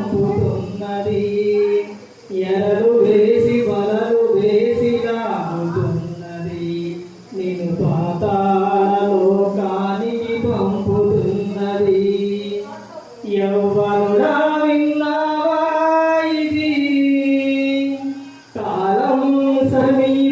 పంపుతున్నది ఎరలు వేసి నేను పాతాళలోకానికి పంపుతున్నది. యవ్వనుడా విన్నావా ఇది? కాలం సమీ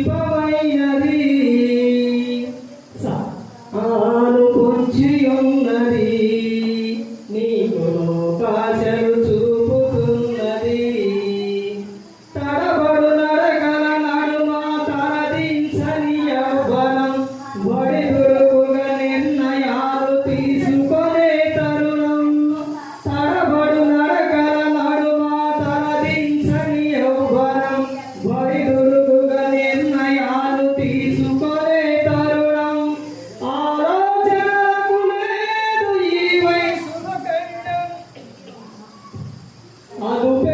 ಅದು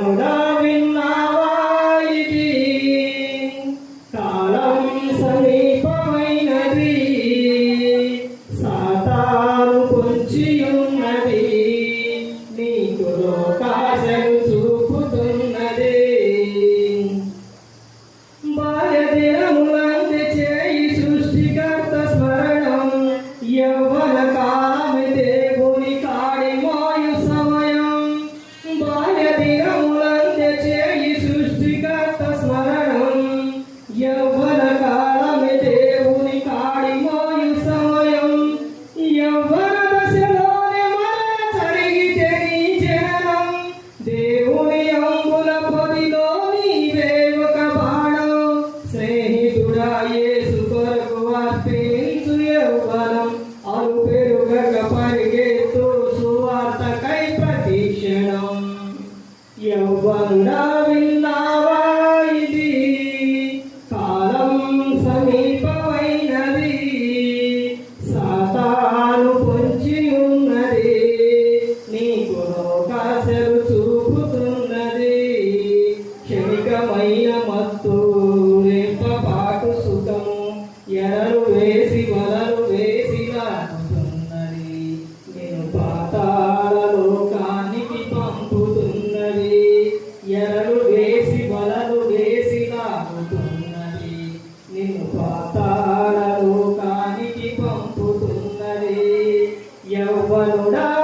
no ఘనముగా యేసు కొరకు అర్పించు యౌవనం అరుపెరుగక పరిగెత్తు సువార్తకై ప్రతి క్షణం యౌవనుడా ఉన్నది యౌవనుడా